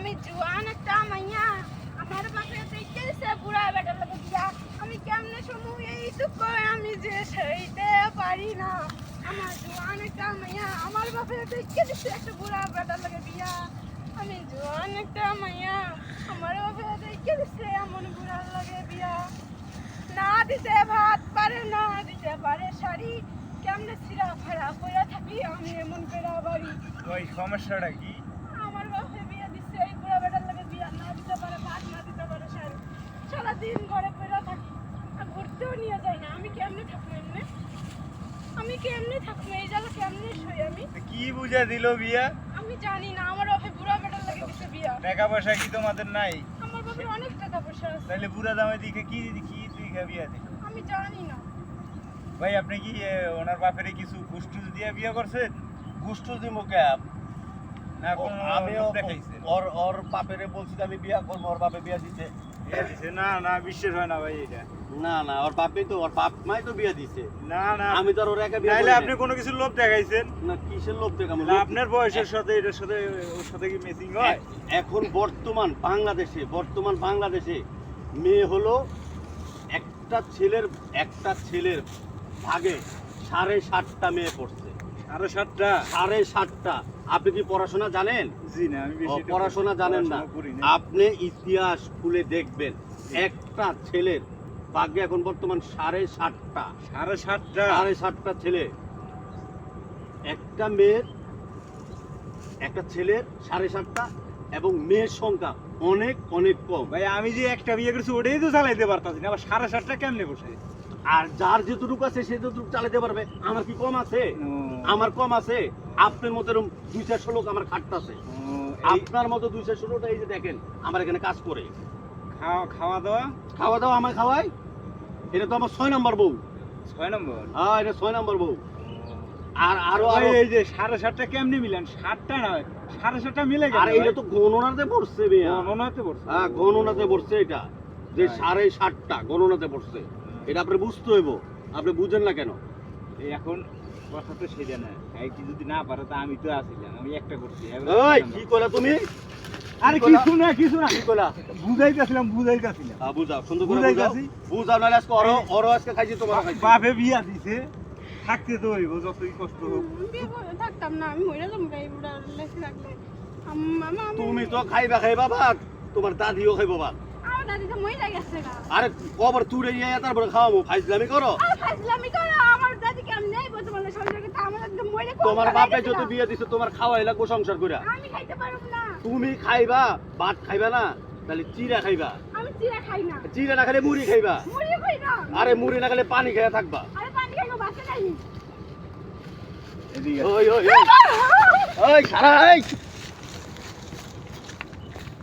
আমি জোয়ান একটা মাইয়া। আমার বাপে দেখতে দিছে, বুড়া বেটার লোক দিয়া আমি কেমনে শুনু এই দুঃখ আমি যে সইতে পারি না। আমার জোয়ান একটা মাইয়া, আমার বাপে দেখতে দিছে একটা বুড়া বেটার লোক বিয়া। আমি জোয়ান একটা মাইয়া, আমার বাপে দেখতে দিছে এমন বুড়ার লাগে বিয়া। না দিতে ভাত পারে, না দিতে পারে শাড়ি। কেমনে সিরা ফাড়া করে থাকি, আমি এমন পেরা বাড়ি। ওই সমস্যাটা কি আমার বাপে বিয়ে দিচ্ছে এই বুড়া বেটার লাগে বিয়া না দিতে পারে ভাত না দিতে পারে শাড়ি সারাদিন ঘরে পড়ে থাকি আর ঘুরতেও নিয়ে যাই না। আমি কেমনে থাকব এমনি? আমি কেমনে থাকব? এই জ্বালা কেমনে শুই আমি? কি বুঝা দিল বিয়া? আমি জানি না আমার বাপে বুড়া বেটার লাগে দিচ্ছে বিয়া। টাকা পয়সা কি তোমাদের নাই? আমার বাপের অনেক টাকা পয়সা আছে। তাহলে বুড়া দামে দিকে কি কি দিকে বিয়া দিল? আমি জানি না। ভাই আপনি কি ওনার বাপের কিছু গুষ্টু দিয়ে বিয়ে করছেন? গুষ্ঠ দিব ক্যাব না কোন আমি লোক দেখাইছেন ওর ওর বাপেরে বলছি আমি বিয়া করব ওর বাপে বিয়া দিছে। না না বিশ্বাস হয় না ভাই এটা। না না ওর বাপে তো ওর বাপ মাই তো বিয়া দিছে। না না আমি তো ওর একা বিয়া তাহলে আপনি কোনো কিছু লোভ দেখাইছেন? না কিসের লোভ আপনার বয়সের সাথে এটার সাথে ওর সাথে কি ম্যাচিং হয়? এখন বর্তমান বাংলাদেশে বর্তমান বাংলাদেশে মেয়ে হলো একটা ছেলের একটা ছেলের ভাগে সাড়ে সাতটা মেয়ে পড়ছে। আরও সাতটা। সাড়ে সাতটা। আপনি কি পড়াশোনা জানেন? জি না আমি পড়াশোনা জানেন না। আপনি ইতিহাস খুলে দেখবেন। একটা ছেলের ভাগ্যে এখন বর্তমান সাড়ে সাতটা। সাড়ে সাতটা। সাড়ে সাতটা ছেলে। একটা মেয়ের একটা ছেলের সাড়ে সাতটা এবং মেয়ের সংখ্যা অনেক অনেক কম। ভাই আমি যে একটা বিয়ে করছি ওটাই তো চালাইতে পারতাছি না। আবার সাড়ে সাতটা কেমনে বসে আর যার যেটুকু আছে সে যতটুকু চালাতে পারবে আমার কি কম আছে? আমার কম আছে। আপনার মতো এরকম দুই চারশো লোক আমার খাটতাছে আপনার মতো দুই চারশো লোক এই যে দেখেন আমার এখানে কাজ করে। খাওয়া খাওয়া দাওয়া? খাওয়া দাওয়া আমায় খাওয়াই এটা তো আমার ছয় নম্বর বউ। ছয় নম্বর? হ্যাঁ এটা ছয় নম্বর বউ। আর আরও এই যে সাড়ে সাতটা কেমনে মিলেন? সাতটা নয় সাড়ে সাতটা মিলে গেল আর এটা তো গণনাতে পড়ছে গণনাতে পড়ছে। হ্যাঁ গণনাতে পড়ছে এটা। যে। সাড়ে সাতটা গণনাতে পড়ছে। এটা আপনি বুঝতে হইব। আপনি বুঝেন না কেন? এই এখন কথা তো সেটা না এই কি যদি না পারে তা আমি তো আসিলাম আমি একটা করছি। ওই কি। কইলা তুমি? আরে কি কইলা? কিছু না কিছু না। কি কইলা বুঝাইতেছিলাম বুঝাইতেছিলাম। হ্যাঁ বুঝাও সুন্দর করে বুঝাই বুঝাও। বুঝাও নাহলে আজকে অরো অরো আজকে খাইছি তোমার খাইছি। বাপে বিয়া দিছে থাকতে তো হইব যতই কষ্ট হোক। থাকতাম না আমি মরে যাব গাই বুড়া লেখে রাখলে তুমি তো খাইবা খাইবা ভাত তোমার দাদিও খাইবো ভাত আরে কবার তুলে নিয়ে তারপরে খাওয়াবো। ফাইজলামি করো। আর ফাজলামি করো আমার দাদি কেমন নেই বর্তমানে সংসার করতে? আমার তো মরে তোমার বাপে যত। বিয়ে দিছে তোমার খাওয়াই লাগবো সংসার করে আমি খাইতে পারব না। তুমি খাইবা ভাত খাইবা না তাহলে চিরা খাইবা। আমি চিরা খাই না। চিরা না খেলে মুড়ি খাইবা। মুড়ি খাই না। আরে মুড়ি না খেলে পানি খেয়ে থাকবা। আরে পানি খাইবো বাসে নাই ওই ওই ওই ওই খারা এই।